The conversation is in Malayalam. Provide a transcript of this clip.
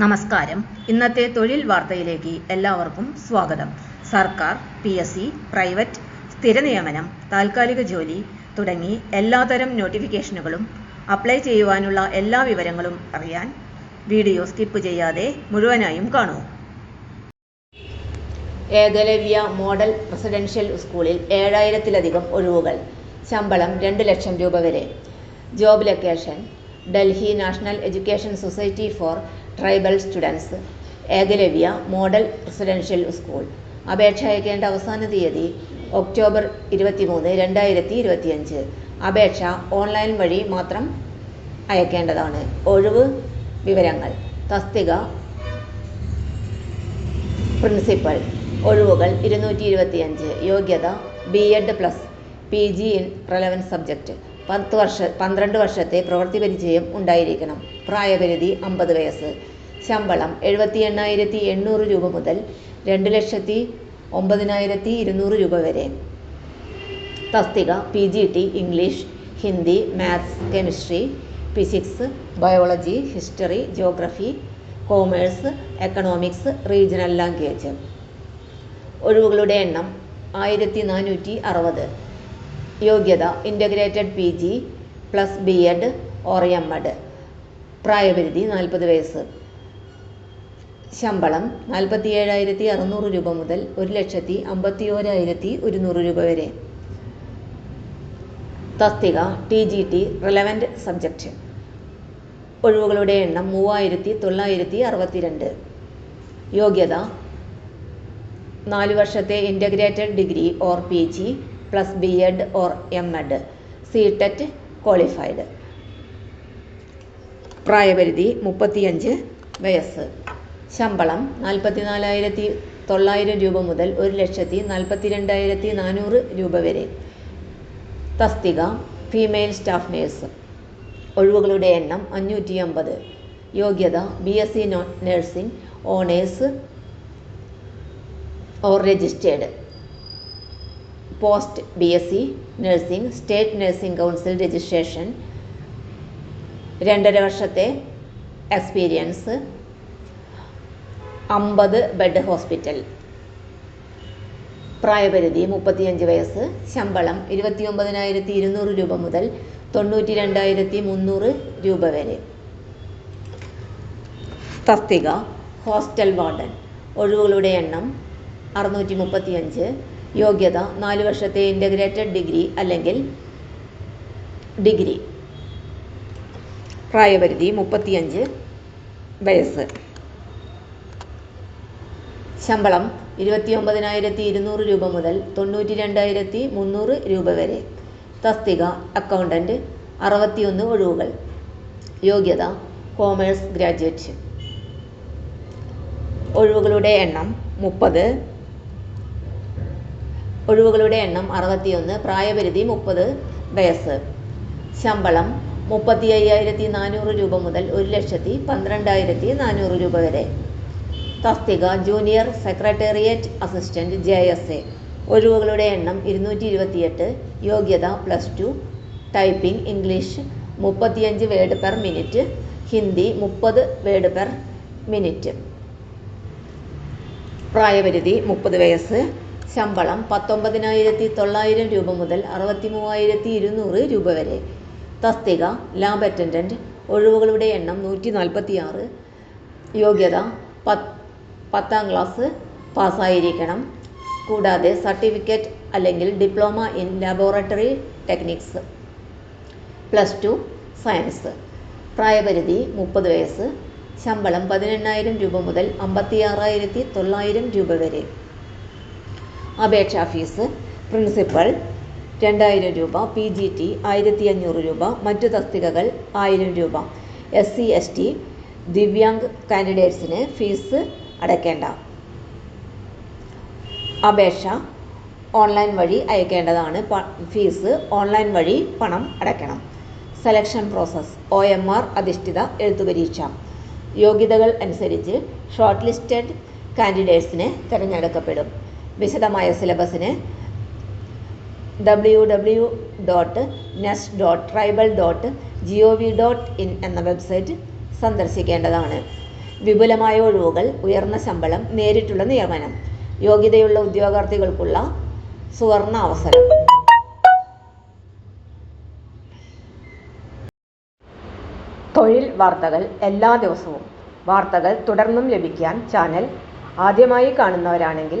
നമസ്കാരം. ഇന്നത്തെ തൊഴിൽ വാർത്തയിലേക്ക് എല്ലാവർക്കും സ്വാഗതം. സർക്കാർ പി എസ് സി പ്രൈവറ്റ് സ്ഥിര നിയമനം താൽക്കാലിക ജോലി തുടങ്ങി എല്ലാതരം നോട്ടിഫിക്കേഷനുകളും അപ്ലൈ ചെയ്യുവാനുള്ള എല്ലാ വിവരങ്ങളും അറിയാൻ വീഡിയോ സ്കിപ്പ് ചെയ്യാതെ മുഴുവനായും കാണൂ. ഏകലവ്യ മോഡൽ റെസിഡൻഷ്യൽ സ്കൂളിൽ ഏഴായിരത്തിലധികം ഒഴിവുകൾ. ശമ്പളം രണ്ട് ലക്ഷം രൂപ വരെ. Job location Delhi national education society for tribal students Eklavya model residential school. അപേക്ഷ അയക്കേണ്ട അവസാന തീയതി ഒക്ടോബർ ഇരുപത്തിമൂന്ന് രണ്ടായിരത്തി ഇരുപത്തിയഞ്ച് അപേക്ഷ ഓൺലൈൻ വഴി മാത്രം അയക്കേണ്ടതാണ്. ഒഴിവ് വിവരങ്ങൾ. തസ്തിക പ്രിൻസിപ്പൽ. ഒഴിവുകൾ ഇരുന്നൂറ്റി ഇരുപത്തിയഞ്ച് യോഗ്യത B Ed plus. P G in relevant subject പത്ത് വർഷ പന്ത്രണ്ട് വർഷത്തെ പ്രവൃത്തി പരിചയം ഉണ്ടായിരിക്കണം. പ്രായപരിധി അമ്പത് വയസ്സ്. ശമ്പളം എഴുപത്തി എണ്ണായിരത്തി എണ്ണൂറ് രൂപ മുതൽ രണ്ട് ലക്ഷത്തി ഒമ്പതിനായിരത്തി ഇരുന്നൂറ് രൂപ വരെ. തസ്തിക P G T English Hindi maths chemistry physics biology history geography commerce economics regional language ഒഴിവുകളുടെ എണ്ണം ആയിരത്തി നാനൂറ്റി അറുപത് യോഗ്യത integrated P G plus B Ed or M Ed പ്രായപരിധി നാൽപ്പത് വയസ്സ്. ശമ്പളം നാൽപ്പത്തി ഏഴായിരത്തി അറുന്നൂറ് രൂപ മുതൽ ഒരു ലക്ഷത്തി അമ്പത്തി ഓരായിരത്തി ഒരുന്നൂറ് രൂപ വരെ. തസ്തിക T G T relevant subject ഒഴിവുകളുടെ എണ്ണം മൂവായിരത്തി തൊള്ളായിരത്തി അറുപത്തിരണ്ട് യോഗ്യത നാല് വർഷത്തെ integrated degree or P G plus B Ed or M Ed. C TET qualified. പ്രായപരിധി മുപ്പത്തിയഞ്ച് വയസ്സ്. ശമ്പളം നാൽപ്പത്തി നാലായിരത്തി തൊള്ളായിരം രൂപ മുതൽ ഒരു ലക്ഷത്തി നാൽപ്പത്തി രണ്ടായിരത്തി നാനൂറ് രൂപ വരെ. തസ്തിക ഫീമെയിൽ സ്റ്റാഫ് നേഴ്സ്. ഒഴിവുകളുടെ എണ്ണം അഞ്ഞൂറ്റി അമ്പത് യോഗ്യത B S C nursing honours or post B S C nursing state nursing council registration രണ്ടര വർഷത്തെ എക്സ്പീരിയൻസ് അമ്പത് ബെഡ് ഹോസ്പിറ്റൽ പ്രായപരിധി മുപ്പത്തിയഞ്ച് വയസ്സ് ശമ്പളം ഇരുപത്തി ഒമ്പതിനായിരത്തി ഇരുന്നൂറ് രൂപ മുതൽ തൊണ്ണൂറ്റി രണ്ടായിരത്തി മുന്നൂറ് രൂപ വരെ. തസ്തിക ഹോസ്റ്റൽ വാർഡൻ ഒഴിവുകളുടെ എണ്ണം അറുന്നൂറ്റി മുപ്പത്തിയഞ്ച് യോഗ്യത നാല് വർഷത്തെ ഇന്റഗ്രേറ്റഡ് ഡിഗ്രി അല്ലെങ്കിൽ ഡിഗ്രി പ്രായപരിധി മുപ്പത്തിയഞ്ച് വയസ്സ്. ശമ്പളം ഇരുപത്തി ഒമ്പതിനായിരത്തി ഇരുന്നൂറ് രൂപ മുതൽ തൊണ്ണൂറ്റി രണ്ടായിരത്തി മുന്നൂറ് രൂപ വരെ. തസ്തിക അക്കൗണ്ടന്റ് അറുപത്തിയൊന്ന് ഒഴിവുകൾ. യോഗ്യത കോമേഴ്സ് ഗ്രാജുവേറ്റ് ഒഴിവുകളുടെ എണ്ണം മുപ്പത് ഒഴിവുകളുടെ എണ്ണം അറുപത്തിയൊന്ന് പ്രായപരിധി മുപ്പത് വയസ്സ് ശമ്പളം മുപ്പത്തി അയ്യായിരത്തി നാനൂറ് രൂപ മുതൽ ഒരു ലക്ഷത്തി പന്ത്രണ്ടായിരത്തി നാനൂറ് രൂപ വരെ. തസ്തിക junior secretariat assistant J S A. ഒഴിവുകളുടെ എണ്ണം ഇരുന്നൂറ്റി ഇരുപത്തിയെട്ട് യോഗ്യത പ്ലസ് ടു. ടൈപ്പിംഗ് ഇംഗ്ലീഷ് മുപ്പത്തിയഞ്ച് വേഡ് പെർ മിനിറ്റ് ഹിന്ദി മുപ്പത് വേഡ് പെർ മിനിറ്റ്. പ്രായപരിധി മുപ്പത് വയസ്സ് ശമ്പളം പത്തൊമ്പതിനായിരത്തി തൊള്ളായിരം രൂപ മുതൽ അറുപത്തി മൂവായിരത്തി ഇരുന്നൂറ് രൂപ വരെ. തസ്തിക ലാബ് അറ്റൻഡന്റ് ഒഴിവുകളുടെ എണ്ണം നൂറ്റി നാൽപ്പത്തി ആറ് യോഗ്യത പത്ത് പത്താം ക്ലാസ് പാസ്സായിരിക്കണം. കൂടാതെ സർട്ടിഫിക്കറ്റ് അല്ലെങ്കിൽ diploma in laboratory techniques. Plus two science. പ്രായപരിധി മുപ്പത് വയസ്സ്. ശമ്പളം പതിനെണ്ണായിരം രൂപ മുതൽ അമ്പത്തി ആറായിരത്തി തൊള്ളായിരം രൂപ വരെ. അപേക്ഷാ ഫീസ് പ്രിൻസിപ്പൽ രണ്ടായിരം രൂപ പി ജി ടി ആയിരത്തി അഞ്ഞൂറ് രൂപ മറ്റു തസ്തികകൾ ആയിരം രൂപ. S C S T Divyang കാൻഡിഡേറ്റ്സിന് fees അടയ്ക്കേണ്ട. അപേക്ഷ ഓൺലൈൻ വഴി അയക്കേണ്ടതാണ്. ഫീസ് ഓൺലൈൻ വഴി പണം അടയ്ക്കണം. Selection process O M R അധിഷ്ഠിത എഴുത്തുപരീക്ഷ യോഗ്യതകൾ അനുസരിച്ച് ഷോർട്ട് ലിസ്റ്റഡ് കാൻഡിഡേറ്റ്സിനെ തിരഞ്ഞെടുക്കപ്പെടും. വിശദമായ സിലബസിന് W W dot NEST dot tribal dot G O V dot in എന്ന വെബ്സൈറ്റ് സന്ദർശിക്കേണ്ടതാണ്. വിപുലമായ ഒഴിവുകൾ ഉയർന്ന ശമ്പളം നേരിട്ടുള്ള നിയമനം യോഗ്യതയുള്ള ഉദ്യോഗാർത്ഥികൾക്കുള്ള സുവർണ അവസരം. തൊഴിൽ വാർത്തകൾ എല്ലാ ദിവസവും. വാർത്തകൾ തുടർന്നും ലഭിക്കാൻ ചാനൽ ആദ്യമായി കാണുന്നവരാണെങ്കിൽ